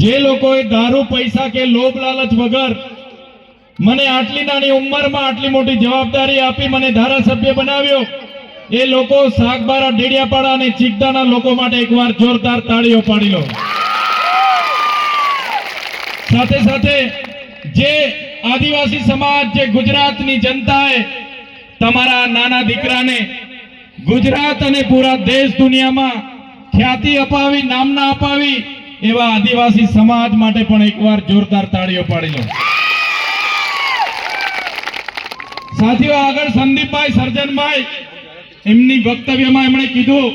જે લોકોએ દારૂ, પૈસા કે લોભ, લાલચ વગર મને આટલી નાની ઉંમરમાં આટલી મોટી જવાબદારી આપી મને ધારાસભ્ય બનાવ્યો, એ લોકો સાગબારા, ડેડિયાપાડા અને ચિકદાના લોકો માટે એકવાર જોરદાર તાળીઓ પાડી લો. સાથે સાથે જે આદિવાસી સમાજ, જે ગુજરાતની જનતાએ તમારા નાના દીકરાને ગુજરાત અને પૂરા દેશ દુનિયામાં ખ્યાતિ અપાવી, નામના અપાવી એવા આદિવાસી સમાજ માટે પણ એકવાર જોરદાર તાળીઓ પાડી લો. સાથીઓ, આગળ સંદીપભાઈ સર્જનભાઈ, એમની વક્તવ્યમાં એમણે કીધું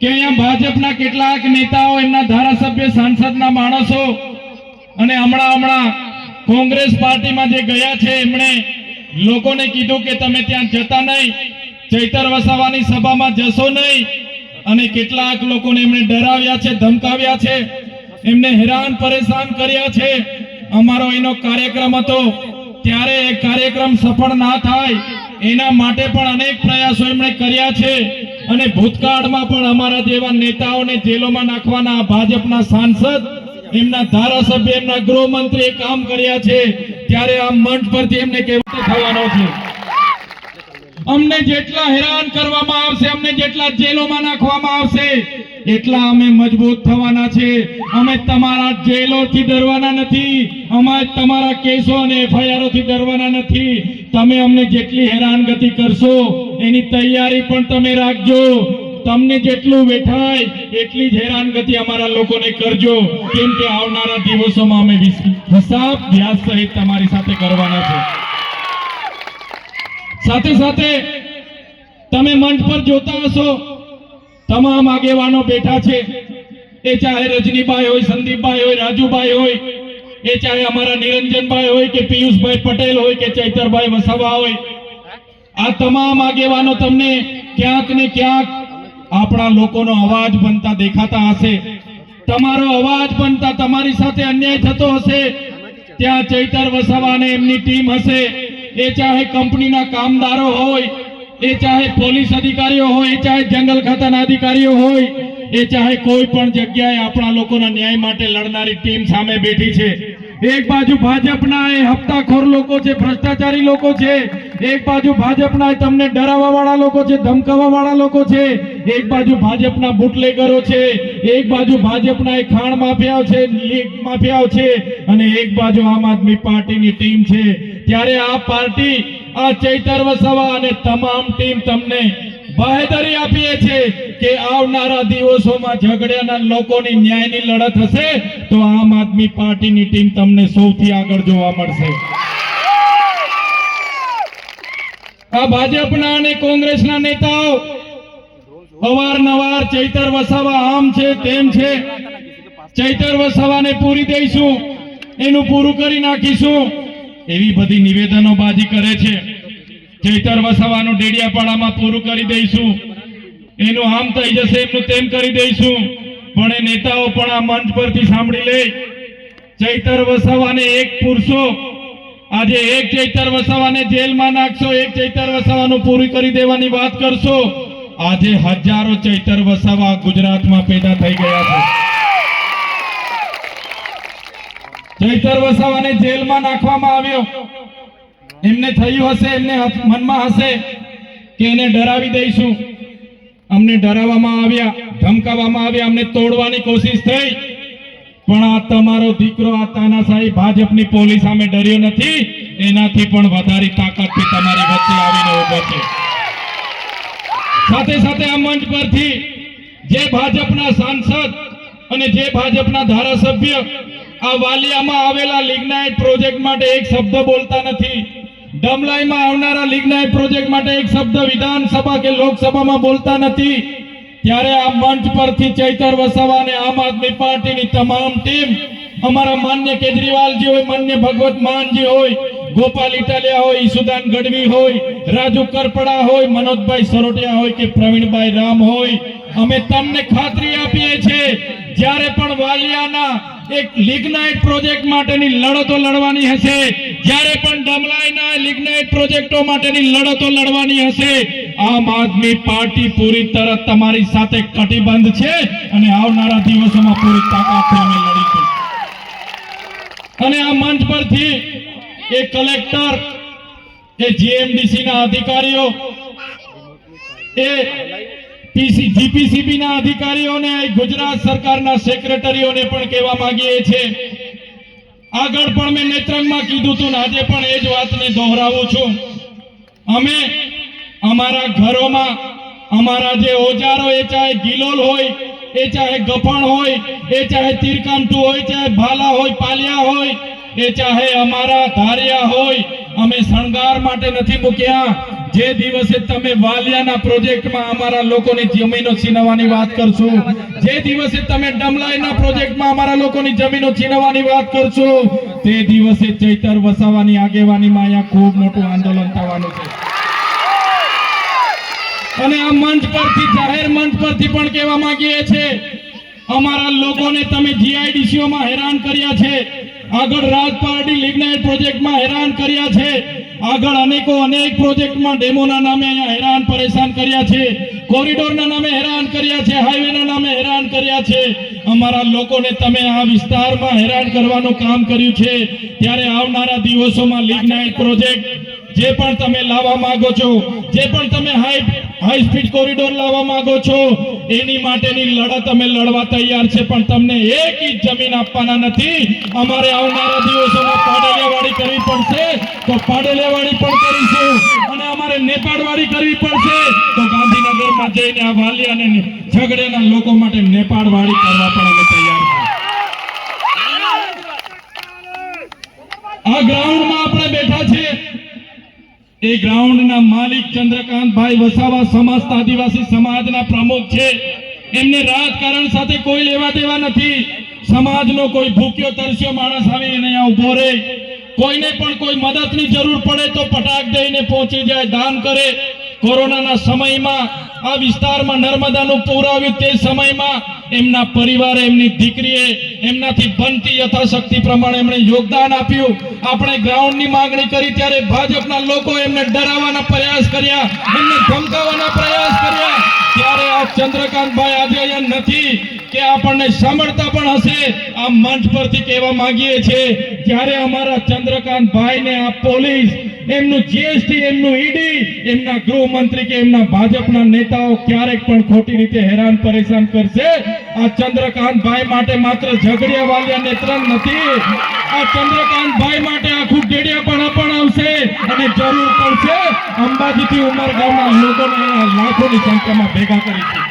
કે અહીંયા ભાજપના કેટલાક નેતાઓ, એમના ધારાસભ્ય, સાંસદના માણસો અને હમણાં હમણાં કોંગ્રેસ પાર્ટીમાં જે ગયા છે, એમણે લોકોને કીધું કે તમે ત્યાં જતા નહીં, ચૈતર વસાવાની સભામાં જશો નહીં અને કેટલાક લોકોને એમણે ડરાવ્યા છે, ધમકાવ્યા છે, એમને હેરાન પરેશાન કર્યા છે. અમારો એનો કાર્યક્રમ હતો. ત્યારે એ કાર્યક્રમ સફળ ના થાય, એના માટે પણ અનેક પ્રયાસો એમણે કર્યા છે. અને ભૂતકાળમાં પણ અમારા જેવા નેતાઓને જેલોમાં નાખવાના ભાજપના સાંસદ, એમના ધારાસભ્ય, એમના ગૃહમંત્રીએ કામ કર્યા છે. ત્યારે આ મંચ પરથી એમને કેવું થવાનો છે. અમને જેટલા હેરાન કરવામાં આવશે, અમને જેટલા જેલોમાં નાખવામાં આવશે, એટલા અમે મજબૂત થવાના છે. અમે તમારા જેલોથી ડરવાના નથી. અમે તમારા કેસો અને એફઆઈઆરથી ડરવાના નથી. તમે અમને જેટલી હેરાનગતિ કરશો, એની તૈયારી પણ તમે રાખજો. તમને જેટલું વેઠાય, એટલી જ હેરાનગતિ અમારા લોકોને કરજો. કેમ કે આવનારા દિવસોમાં અમે હિસાબ વ્યાસ સહિત તમારી સાથે કરવાના છે. સાથે સાથે તમે મંચ પર જોતા હશો, તમામ આગેવાનો બેઠા છે. એ ચાહે રજનીભાઈ હોય, સંદીપભાઈ હોય, રાજુભાઈ હોય, એ ચાહે અમારા નિરંજનભાઈ હોય કે પિયુષભાઈ પટેલ હોય કે ચૈતરભાઈ વસાવા હોય. આ તમામ આગેવાનો તમને ક્યાંક ને ક્યાંક આપણા લોકોનો અવાજ બનતા દેખાતા હશે. તમારો અવાજ બનતા તમારી સાથે અન્યાય થતો હશે. ત્યાં ચૈતર વસાવા અને એમની ટીમ હશે. એ ચાહે કંપનીના કામદારો હોય, એ ચાહે પોલીસ અધિકારીઓ હોય ચાહે જંગલ ખાતાના અધિકારીઓ હોય, એ ચાહે કોઈ પણ જગ્યાએ આપણા લોકોના ન્યાય માટે લડનારી ટીમ સામે બેઠી છે. એક બાજુ ભાજપના એ હપ્તાખોર લોકો છે, ભ્રષ્ટાચારી લોકો છે, એક બાજુ ભાજપના તમને ડરાવવા વાળા લોકો છે ધમકાવવા વાળા લોકો છે, એક બાજુ ભાજપના બુટલેગરો છે, એક બાજુ ભાજપના એ ખાણ માફિયાઓ છે, લીગ માફિયાઓ છે, અને એક બાજુ આમ આદમી પાર્ટીની ટીમ છે. ત્યારે આ પાર્ટી, આ ચૈતર વસાવા અને તમામ ટીમ તમને બાહેધરી આપીએ છે કે આવનારા દિવસોમાં ઝઘડિયાના લોકોની ન્યાયની લડત હશે, તો આમ આદમી પાર્ટીની ટીમ તમને સૌથી આગળ જોવા મળશે. આ ભાજપના અને કોંગ્રેસના નેતાઓ અવારનવાર ચૈતર વસાવા આમ છે, તેમ છે. ચૈતર વસાવાને પૂરી દઈશું, એનું પૂરું કરી નાખીશું. એવી બધી નિવેદનોબાજી કરે છે. ચૈતર વસાવાનું ડેડિયાપાડામાં પૂરું કરી દઈશું. એનું આમ થઈ જશે, એમનું તેમ કરી દઈશું. પણ એ નેતાઓ પણ આ મંચ પરથી સાંભળી લે. ચૈતર વસાવાને એક પુરુષો આજે એક ચૈતર વસાવાને જેલમાં નાખશો, એક ચૈતર વસાવાનું પૂરું કરી દેવાની વાત કરશો. આજે હજારો ચૈતર વસાવા ગુજરાતમાં પેદા થઈ ગયા છે. ચૈતર વસાવાને જેલમાં નાખવામાં આવ્યો. એમને થયું હશે, એમને મનમાં હશે કે એને ડરાવી દઈશું. અમને ડરાવવામાં આવ્યા, ધમકાવવામાં આવ્યા, અમને તોડવાની કોશિશ થઈ. પણ આ તમારો દીકરો, આ તાનાશાહી ભાજપની પોલીસ સામે ડર્યો નથી. એનાથી પણ વધારે તાકાતથી તમારી વચ્ચે આવીને ઊભો છે. સાથે સાથે આ મંચ પરથી જે ભાજપના સાંસદ અને જે ભાજપના ધારાસભ્ય આ વાલિયામાં આવેલા લિગ્નાઇટ પ્રોજેક્ટ માટે એક શબ્દ બોલતા નથી. ડમલાઈમાં આવનારા લિગ્નાઇટ પ્રોજેક્ટ માટે એક શબ્દ વિધાનસભા કે લોકસભામાં બોલતા નથી. ત્યારે આ મંચ પરથી ચૈતર વસાવા અને આમ આદમી પાર્ટીની તમામ ટીમ અમારા માન્ય કેજરીવાલજી હોય માન્ય ભગવત માનજી હોય, ગોપાલ ઇટાલિયા હોય, ઈસુદાન ગઢવી હોય, રાજુ કરપડા હોય, મનોજભાઈ સરોટિયા હોય કે પ્રવીણભાઈ રામ હોય, અમે તમને ખાતરી આપીએ છીએ, જ્યારે પણ વાલિયાના એક લિગ્નાઇટ પ્રોજેક્ટ માટેની લડતો લડવાની હશે. જ્યારે પણ ડમલાઈના લિગ્નાઇટ પ્રોજેક્ટો માટેની લડતો લડવાની હશે, આમ આદમી પાર્ટી પૂરી તરત તમારી સાથે કટિબંધ છે અને આવનારા દિવસોમાં પૂરી તાકાતથી અમે લડીશું અને આ મંચ પરથી એ કલેક્ટર એ જીએમડીસી ના અધિકારીઓ, એ પીસી જીપીસીબી ના અધિકારીઓને ગુજરાત સરકારના સેક્રેટરીઓને પણ કહેવા માંગીએ છીએ. આગળ પણ મેં નેત્રંગમાં કીધું હતું ને આજે પણ એ જ વાતને દોહરાવું છું. અમે અમારા ઘરોમાં અમારા જે ઓજારો, એ ચાહે ગિલોલ હોય, એ ચાહે ગફણ હોય, એ ચાહે તીરકામઠું હોય, ચાહે ભાલા હોય, પાલિયા હોય, એ ચાહે અમારા ધારિયા હોય. અમે શણગાર માટે નથી મૂક્યા. જે દિવસે તમે વાલિયાના પ્રોજેક્ટમાં અમારા લોકોની જમીનો છીનવાની વાત કરશો, જે દિવસે તમે ડમલાઈના પ્રોજેક્ટમાં અમારા લોકોની જમીનો છીનવાની વાત કરશો, તે દિવસે ચૈતર વસાવાની આગેવાનીમાં અહીંયા ખૂબ મોટું આંદોલન થવાનું છે. અને આ મંચ પરથી, જાહેર મંચ પરથી પણ કહેવા માંગીએ છીએ, અમારા લોકોને તમે જીઆઈડીસીઓમાં હેરાન કર્યા છે, આગળ રાજ પાર્ટી લિગ્નાઇટ પ્રોજેક્ટમાં હેરાન કર્યા છે આગળ અનેકો અનેક પ્રોજેક્ટમાં ડેમોના નામે અહીંયા હેરાન પરેશાન કર્યા છે, કોરિડોરના નામે હેરાન કર્યા છે, હાઈવેના નામે હેરાન કર્યા છે. અમારા લોકોને તમે આ વિસ્તારમાં હેરાન કરવાનું કામ કર્યું છે. ત્યારે આવનારા દિવસોમાં લિગ્નાઇટ પ્રોજેક્ટ જે પણ તમે લાવવા માંગો છો, જે પણ તમે હાઈ હાઈ સ્પીડ કોરિડોર લાવવા માંગો છો? એની માટેની લડત અમે લડવા તૈયાર છે, પણ તમને એક ઇંચ જમીન આપવાના નથી. અમારે આવનારા દિવસોમાં પાડેલિયાવાડી કરવી પડશે. તો પાડેલિયાવાડી પણ કરીશું અને અમારે નેપાળવાડી કરવી પડશે. તો ગાંધીનગરમાં જઈને આ વાલી અને ઝઘડેના લોકો માટે નેપાળવાડી કરવા પણ અમે તૈયાર છીએ. આ ગ્રાઉન્ડમાં આપણે બેઠા છે એ ગ્રાઉન્ડના માલિક ચંદ્રકાંતભાઈ વસાવા સમસ્ત આદિવાસી સમાજના પ્રમુખ છે. એમને રાજકારણ સાથે કોઈ લેવા દેવા નથી. સમાજનો કોઈ ભૂખ્યો, તરસ્યો માણસ આવીને અહીંયા ઊભો રહે. કોઈને પણ કોઈ મદદની જરૂર પડે તો પટાક દઈને પહોંચી જાય, દાન કરે. કોરોનાના સમયમાં આ વિસ્તારમાં નર્મદાનું પૂર આવ્યું તે સમયમાં એમના પરિવારે, એમની દીકરીએ એમનાથી બનતી યથાશક્તિ પ્રમાણે એમણે યોગદાન આપ્યું. આપણે ગ્રાઉન્ડની માંગણી કરી ત્યારે ભાજપના લોકો એમને ડરાવવાના પ્રયાસ કર્યા, એમને ધમકાવવાના પ્રયાસ કર્યા. ત્યારે આ ચંદ્રકાંતભાઈ આજે અહીંયા નથી કે આપણને સાંભળતા પણ હશે. આ મંચ પરથી કહેવા માંગીએ છીએ, જ્યારે અમારા ચંદ્રકાંતભાઈને આ પોલીસ, એમનું જીએસટી એમનું ઈડી, એમના ગૃહમંત્રી કે એમના ભાજપના નેતાઓ ક્યારેક પણ ખોટી રીતે હેરાન પરેશાન કરશે. આ ચંદ્રકાંતભાઈ માટે માત્ર ઝઘડિયા વાલિયા નેત્ર નથી. આ ચંદ્રકાંતભાઈ માટે આખું ડેડિયા પણ આવશે અને જરૂર પડશે અંબાજીથી ઉમરગામના લોકોને લાખોની સંખ્યામાં ભેગા કરીશું.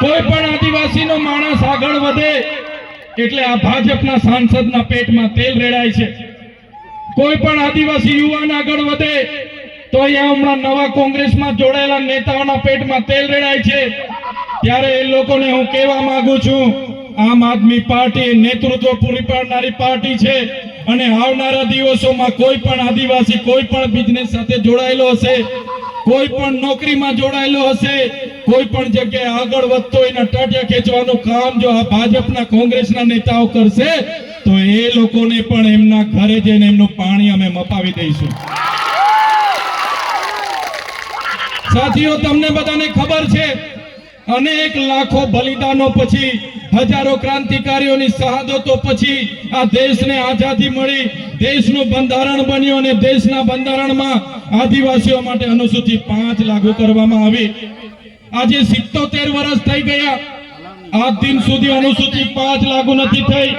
કોઈ પણ આદિવાસીનો માણસ આગળ વધે એટલે આ ભાજપના સાંસદના પેટમાં તેલ રેડાય છે. કોઈ પણ આદિવાસી યુવાન આગળ વધે તો અહીંયા હમણાં નવા કોંગ્રેસમાં જોડાયેલા નેતાઓના પેટમાં તેલ રેડાય છે. ત્યારે એ લોકોને હું કહેવા માંગુ છું આમ આદમી પાર્ટી નેતૃત્વ પૂરી પાડનારી પાર્ટી છે અને આવનારા દિવસોમાં કોઈ પણ આદિવાસી, કોઈ પણ બિઝનેસ સાથે જોડાયેલો હશે, કોઈ પણ નોકરીમાં જોડાયેલો હશે, કોઈ પણ જગ્યાએ આગળ વધતો એના ટાટિયા ખેંચવાનું કામ જો આ ભાજપના કોંગ્રેસના નેતાઓ કરશે, તો એ લોકોને પણ એમના ઘરે જઈને એમનું પાણી અમે મપાવી દઈશું. સાથીઓ, તમને બધાને ખબર છે અનેક લાખો બલિદાનો પછી, હજારો ક્રાંતિકારીઓની શહાદતો પછી આ દેશને આઝાદી મળી, દેશનું બંધારણ બન્યું અને દેશના બંધારણમાં આદિવાસીઓ માટે અનુસૂચિ પાંચ લાગુ કરવામાં આવી. આજે સિત્તોતેર વર્ષ થઈ ગયા. આજ દિન સુધી અનુસૂચિ પાંચ લાગુ નથી થઈ,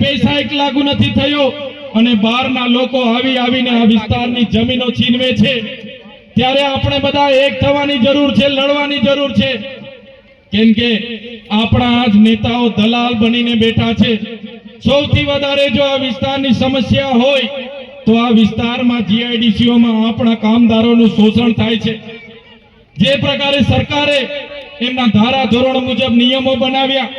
પૈસા એક લાગુ નથી થયો અને બહારના લોકો આવી આવીને આ વિસ્તારની જમીનો છીનવે છે. ત્યારે આપણે બધા એક થવાની જરૂર છે, લડવાની જરૂર છે. કેમ કે આપણા આજ નેતાઓ દલાલ બનીને બેઠા છે. સૌથી વધારે જો આ વિસ્તારની સમસ્યા હોય, તો આ વિસ્તારમાં જીઆઈડીસીઓમાં આપણા કામદારોનું શોષણ થાય છે. જે પ્રકારે સરકારે એમના ધારા ધોરણ મુજબ નિયમો બનાવ્યા,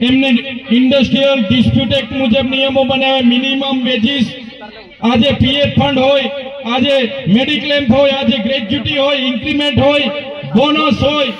એમને ઇન્ડસ્ટ્રીયલ ડિસ્પ્યુટ એક્ટ મુજબ નિયમો બનાવ્યા, મિનિમમ વેજીસ. આજે પીએફ ફંડ હોય, આજે મેડિક્લેમ હોય, આજે ગ્રેજ્યુટી હોય, ઇન્ક્રીમેન્ટ હોય, બોનસ હોય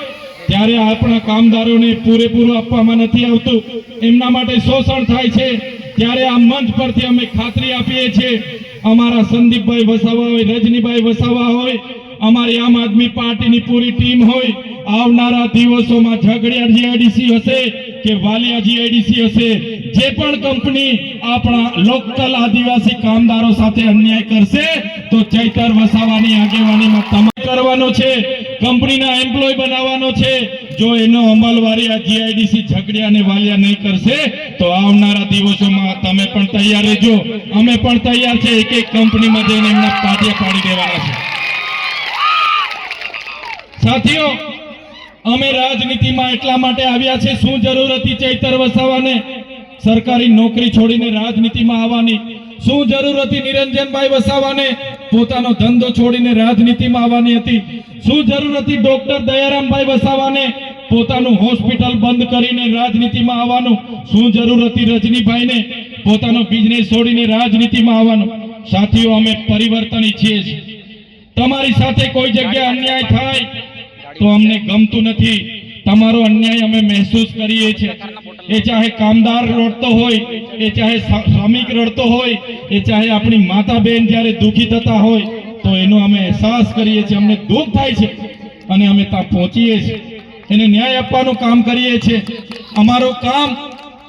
ત્યારે આપણા કામદારોને પૂરેપૂરું આપવામાં નથી આવતું. એમના માટે શોષણ થાય છે. ત્યારે આ મંચ પરથી અમે ખાતરી આપીએ છીએ. અમારા સંદીપભાઈ વસાવા હોય, રજનીભાઈ વસાવા હોય, અમારી આમ આદમી પાર્ટીની પૂરી ટીમ હોય, આવનારા દિવસોમાં ઝઘડિયા જીઆઈડીસી હશે કે વાલિયા જીઆઈડીસી હશે, જે પણ કંપની આપણા લોકલ આદિવાસી કામદારો સાથે અન્યાય કરશે, તો ચૈતર વસાવાની આગેવાનીમાં તમારે કરવાનો છે. કંપનીના એમ્પ્લોય બનાવવાનો છે. જો એનો અમલવારી આ જીઆઈડીસી ઝઘડિયા અને વાલિયા નહીં કરશે, તો આવનારા દિવસોમાં તમે પણ તૈયાર રહેજો. અમે પણ તૈયાર છે. એક એક કંપનીમાં જઈને એમના પાટિયા પાડી દેવાના છે. સાથીઓ, અમે રાજનીતિમાં એટલા માટે આવ્યા છે. શું જરૂર હતી ચૈતર વસાવાને? સરકારી નોકરી છોડીને રાજનીતિમાં આવવાની. શું જરૂર હતી નિરંજનભાઈ વસાવાને? પોતાનો ધંધો છોડીને રાજનીતિમાં આવવાની હતી. શું જરૂર હતી ડોક્ટર દયારામભાઈ વસાવાને? પોતાનું હોસ્પિટલ બંધ કરીને રાજનીતિમાં આવવાનું. શું જરૂર હતી રજનીભાઈને? પોતાનો બિઝનેસ છોડીને રાજનીતિમાં આવવાનું. સાથીઓ, અમે પરિવર્તન ઈચ્છીએ છીએ તમારી સાથે કોઈ જગ્યાએ અન્યાય થાય તો અમને ગમતું નથી. તમારો અન્યાય અમે મહેસૂસ કરીએ છીએ. એ ચાહે કામદાર રડતો હોય, એ ચાહે શ્ર- શ્રમિક રડતો હોય, એ ચાહે આપણી માતા બહેન જ્યારે દુઃખી થતા હોય તો એનો અમે અહેસાસ કરીએ છીએ, અમને દુઃખ થાય છે અને અમે ત્યાં પહોંચીએ છીએ. એને ન્યાય આપવાનું કામ કરીએ છીએ. અમારું કામ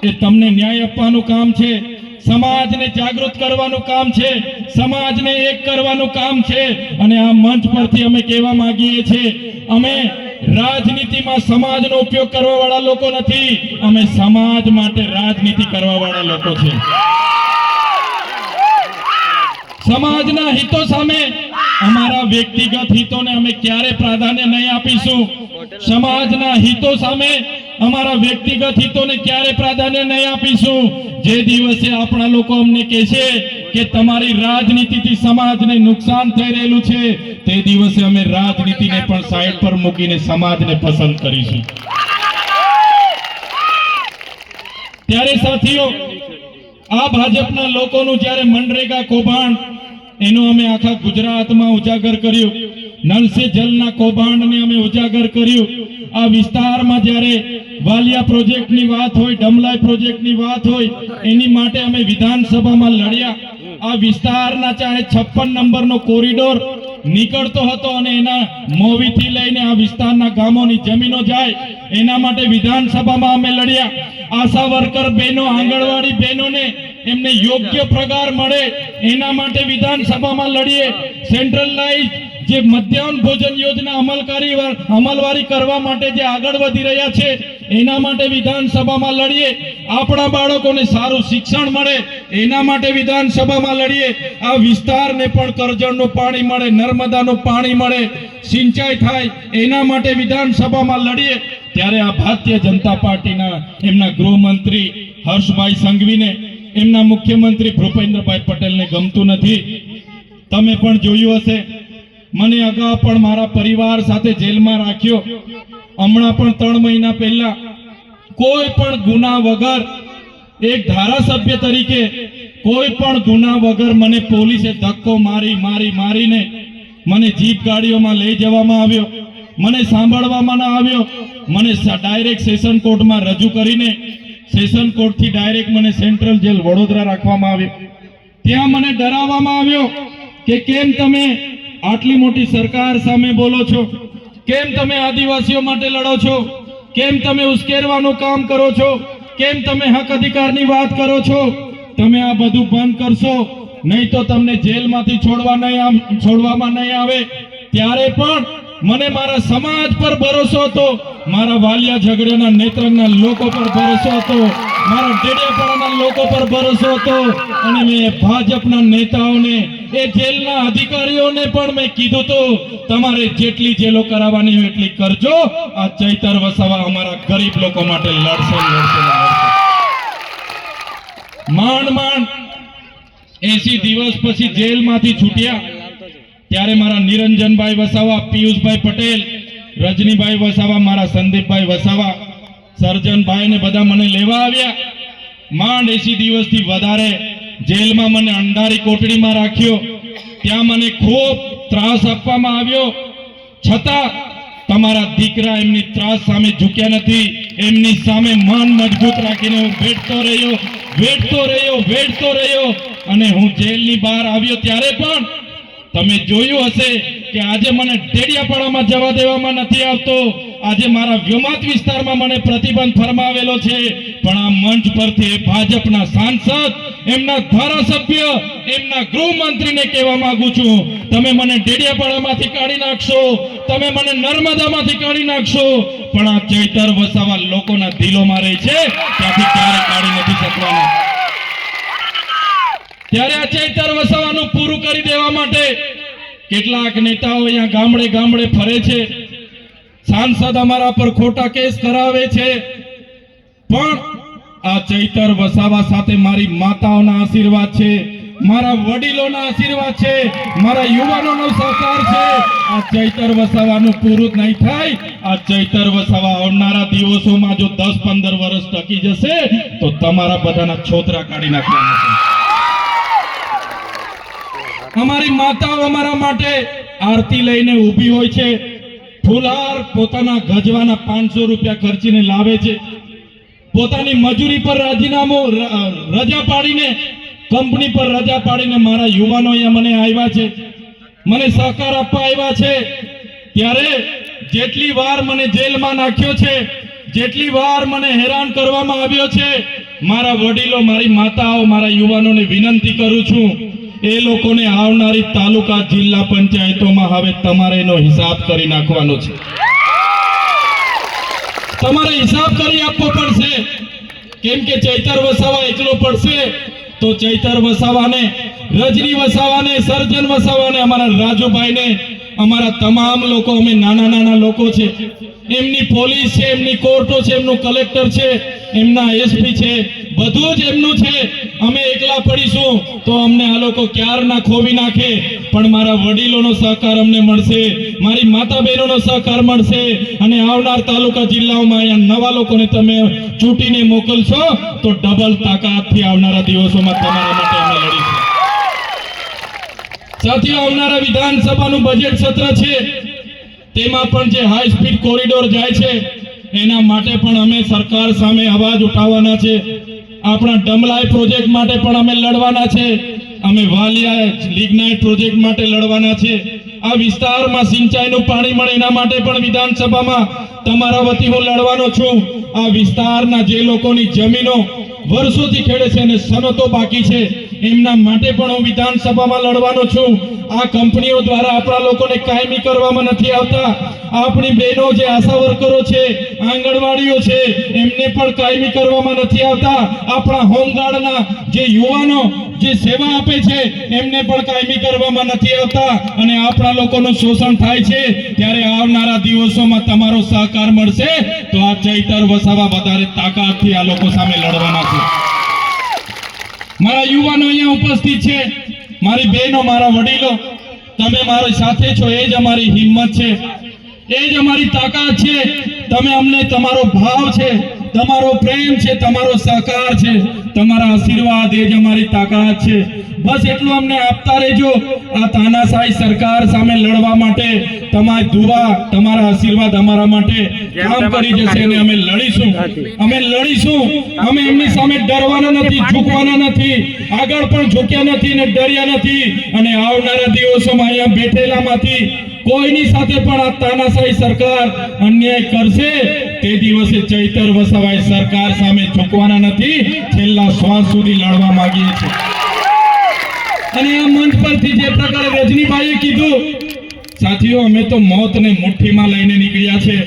એ તમને ન્યાય આપવાનું કામ છે. સમાજને જાગૃત કરવાનું કામ છે. સમાજને એક કરવાનું કામ છે. અને આ મંચ પરથી અમે કહેવા માંગીએ છીએ, અમે રાજનીતિમાં સમાજનો ઉપયોગ કરવા વાળા લોકો નથી. અમે સમાજ માટે રાજનીતિ કરવા વાળા લોકો છે સમાજના હિતો સામે અમારા વ્યક્તિગત હિતોને અમે ક્યારે પ્રાધાન્ય નહીં આપીશું? સમાજના હિતો સામે અમારા વ્યક્તિગત હિતોને ક્યારે પ્રાધાન્ય નહીં આપીશું? જે દિવસે આપણા લોકો અમને કહેશે કે તમારી રાજનીતિથી સમાજને નુકસાન થઈ રહેલું છે, તે દિવસે અમે રાજનીતિને પણ સાઈડ પર મૂકીને સમાજને પસંદ કરીશું. ત્યારે સાથીઓ આ ભાજપના લોકોનું જ્યારે મનરેગા કૌભાંડ, એનું અમે આખા ગુજરાતમાં ઉજાગર કર્યું. નલ સે જલના કૌભાંડને અમે ઉજાગર કર્યું. આ વિસ્તારમાં જ્યારે વાલિયા પ્રોજેક્ટની વાત હોય, ડમલાઈ પ્રોજેક્ટની વાત હોય, એની માટે અમે વિધાનસભામાં લડ્યા. આ વિસ્તારના ચાહે છપ્પન નંબરનો કોરિડોર નીકળતો હતો અને એના મોવીથી લઈને આ વિસ્તારના ગામોની જમીનો જાય, એના માટે વિધાનસભામાં અમે લડ્યા. આશા વર્કર બહેનો, આંગણવાડી બહેનોને એમને યોગ્ય પગાર મળે, એના માટે વિધાનસભામાં લડીએ. સેન્ટ્રલાઇઝ જે મધ્યાહન ભોજન યોજના અમલકારી અમલવારી કરવા માટે જે આગળ વધી રહ્યા છે, એના માટે વિધાનસભામાં લડીએ. આપણા બાળકોને સારું શિક્ષણ મળે, એના માટે વિધાનસભામાં લડીએ. આ વિસ્તારને પણ કરજણનું પાણી મળે, નર્મદાનું પાણી મળે, સિંચાઈ થાય, એના માટે વિધાનસભામાં લડીએ. ત્યારે આ ભારતીય જનતા પાર્ટીના એમના ગૃહમંત્રી હર્ષભાઈ સંઘવીને, એમના મુખ્યમંત્રી ભૂપેન્દ્રભાઈ પટેલને ગમતું નથી. તમે પણ જોયું હશે. મને અગાઉ પણ મારા પરિવાર સાથે જેલમાં રાખ્યો. હમણાં પણ ત્રણ મહિના પહેલા કોઈ પણ ગુના વગર, એક ધારાસભ્ય તરીકે કોઈ પણ ગુના વગર મને પોલીસે ધક્કો મારી મારી, મારીને મને જીપ ગાડીઓમાં લઈ જવામાં આવ્યો. મને સાંભળવામાં ના આવ્યો. મને ડાયરેક્ટ સેશન કોર્ટમાં રજૂ કરીને, સેશન કોર્ટથી ડાયરેક્ટ મને સેન્ટ્રલ જેલ વડોદરા રાખવામાં આવ્યો. ત્યાં મને ડરાવવામાં આવ્યો કે કેમ તમે આટલી મોટી સરકાર સામે બોલો છો? કેમ તમે આદિવાસીઓ માટે લડો છો? કેમ તમે ઉશ્કેરવાનું કામ કરો છો? કેમ તમે હક અધિકારની વાત કરો છો? તમે આ બધું બંધ કરશો? નહીં તો તમને જેલમાંથી છોડવા નહીં છોડવામાં નહીં આવે. ત્યારે પણ મને મારા સમાજ પર ભરોસો હતો. મારા વાલિયા ઝઘડિયાના નેત્રના લોકો પર ભરોસો હતો. મારા ડેડિયાપાડાના લોકો પર ભરોસો હતો અને મેં ભાજપના નેતાઓને, એ જેલના અધિકારીઓને પણ મેં કીધું તો, તમારે જેટલી જેલો કરાવવાની હોય એટલી કરજો. આ ચૈતર વસાવા અમારા ગરીબ લોકો માટે લડશે લડશે. માંડ માંડ એસી દિવસ પછી જેલમાંથી છૂટ્યા. ત્યારે મારા નિરંજનભાઈ વસાવા, પિયુષભાઈ પટેલ, રજનીભાઈ વસાવા, મારા સંદીપભાઈ વસાવા સર્જનભાઈ ને બધા મને લેવા આવ્યા. માંડ એસી દિવસથી વધારે જેલમાં મને અંધારી કોટડીમાં રાખ્યો. ત્યાં મને ખૂબ ત્રાસ આપવામાં આવ્યો. છતાં તમારા દીકરા એમની ત્રાસ સામે ઝૂક્યા નથી. એમની સામે મન મજબૂત રાખીને હું વેઠતો રહ્યો વેઠતો રહ્યો વેઠતો રહ્યો. અને હું જેલની બહાર આવ્યો ત્યારે પણ તમે જોયું હશે કે આજે મને ડેડિયાપાડામાં જવા દેવામાં નથી આવતો. આજે મારા વ્યોમાત વિસ્તારમાં મને પ્રતિબંધ ફરમાવેલો છે, પણ આ મંચ પરથી ભાજપના સાંસદ, એમના ધારાસભ્ય, એમના ગૃહમંત્રીને કહેવા માંગુ છું. તમે મને ડેડિયાપાડામાંથી કાઢી નાખશો, તમે મને નર્મદામાંથી કાઢી નાખશો, પણ આ ચૈતર વસાવા લોકોના દિલોમાં રહે છે, ત્યાંથી ક્યારે કાઢી નથી શકવાના. ત્યારે આ ચૈતર વસાવાનું પૂરું કરી દેવા માટે કેટલાક નેતાઓ અહીંયા ગામડે ગામડે ફરે છે. સાંસદ અમારા પર ખોટા કેસ કરાવે છે. પણ આ ચૈતર વસાવા સાથે મારી માતાઓના આશીર્વાદ છે, મારા વડીલોના આશીર્વાદ છે, મારા યુવાનોનો સહકાર છે. આ ચૈતર વસાવાનું પૂરું નહીં થાય, આ ચૈતર વસાવા આવનારા દિવસોમાં જો દસ પંદર વર્ષ ટકી જશે, તો તમારા બધાના છોતરા કાઢી નાખવાના છે. અમારી માતાઓ અમારા માટે આરતી લઈને ઊભી હોય છે. ફુલાર પોતાના ગજવાના પાંચસો રૂપિયા ખર્ચીને લાવે છે. પોતાની મજૂરી પર રાજીનામું રજા પાડીને, કંપની પર રજા પાડીને મારા યુવાનો અહીંયા મને આવ્યા છે. મને સહકાર આપવા આવ્યા છે. ત્યારે જેટલી વાર મને જેલમાં નાખ્યો છે, જેટલી વાર મને હેરાન કરવામાં આવ્યો છે, મારા વડીલો, મારી માતાઓ, મારા યુવાનોને વિનંતી કરું છું એ લોકોને આવનારી તાલુકા જિલ્લા પંચાયતોમાં હવે તમારે એનો હિસાબ કરી નાખવાનો છે. તમારે હિસાબ કરી આપવો પડશે. કેમ કે ચૈતર વસાવા એકલો પડશે. તો ચૈતર વસાવાને, રજની વસાવાને, સર્જન વસાવાને, અમારા રાજુભાઈને, અમારા તમામ લોકો, અમે નાના નાના લોકો છે. એમની પોલીસ છે, એમની કોર્ટો છે, એમનું કલેક્ટર છે, એમના એસપી છે બધું જ એમનું છે. અમે એકલા પડીશું તો અમને આ લોકો ક્યારના ખોવી નાખે? પણ મારા વડીલોનો સહકાર અમને મળશે. મારી માતા બહેનોનો સહકાર મળશે. અને આવનાર તાલુકા જિલ્લાઓમાં અહીંયા નવા લોકોને તમે ચૂંટીને મોકલશો તો ડબલ તાકાતથી આવનારા દિવસોમાં તમારા માટે અમે લડીશું. સાથીઓ આવનારા વિધાનસભાનું બજેટ સત્ર છે. તેમાં પણ જે હાઈ સ્પીડ કોરિડોર જાય છે, એના માટે પણ અમે સરકાર સામે અવાજ ઉઠાવવાના છે. આપણા ડમલાઈ પ્રોજેક્ટ માટે પણ અમે લડવાના છે. અમે વાલિયા લિગ્નાઇટ પ્રોજેક્ટ માટે લડવાના છે. આ વિસ્તારમાં સિંચાઈનું પાણી મળે એના માટે પણ વિધાનસભામાં તમારા વતી હું લડવાનો છું. આ વિસ્તારના જે લોકોની જમીનો વર્ષોથી ખેડે છે અને સનતો બાકી છે. એમના માટે પણ હું વિધાનસભામાં લડવાનો છું. આ કંપનીઓ દ્વારા આપણા લોકોને કાયમી કરવામાં નથી આવતા. આપણી બહેનો જે આશા વર્કરો છે, આંગણવાડીઓ છે, એમને પણ કાયમી કરવામાં નથી આવતા. આપણા હોમગાર્ડના જે યુવાનો જે સેવા આપે છે, એમને પણ કાયમી કરવામાં નથી આવતા. અને આપણા લોકોનું શોષણ થાય છે, ત્યારે આવનારા દિવસોમાં તમારો સહકાર મળશે. તો આ ચૈતર વસાવા વધારે તાકાતથી આ લોકો સામે લડવાના છે. મારા યુવાનો અહીંયા ઉપસ્થિત છે. મારી બહેનો, મારા વડીલો, તમે મારી સાથે છો, એ જ અમારી હિંમત છે. એ જ અમારી તાકાત છે. તમે અમને તમારો ભાવ છે. તમારો પ્રેમ છે તમારો સહકાર છે તમારા આશીર્વાદ એ જ અમારી તાકાત છે. બસ એટલું અમને આપતા રહેજો. આ તાનાશાહી સરકાર સામે લડવા માટે તમારી દુવા તમારા આશીર્વાદ અમારા માટે કામ કરી જશે અને અમે લડીશું. અમે લડીશું. અમે એમની સામે ડરવાના નથી ઝૂકવાના નથી. આગળ પણ ઝૂક્યા નથી ને ડર્યા નથી. અને આવનારા દિવસોમાં અહીંયા બેઠેલામાંથી કોઈની સાથે પણ આ તાનાશાહી સરકાર અન્યાય કરશે, તે દિવસે ચૈતર વસાવાએ સરકાર સામે ઝુકવાના નથી, છેલ્લા શ્વાસ સુધી લડવા માંગીએ છીએ. અને આ મંચ પરથી જે પ્રકારે રજનીભાઈએ કીધું, સાથીઓ, અમે તો મોતને મુઠ્ઠીમાં લઈને નીકળ્યા છે.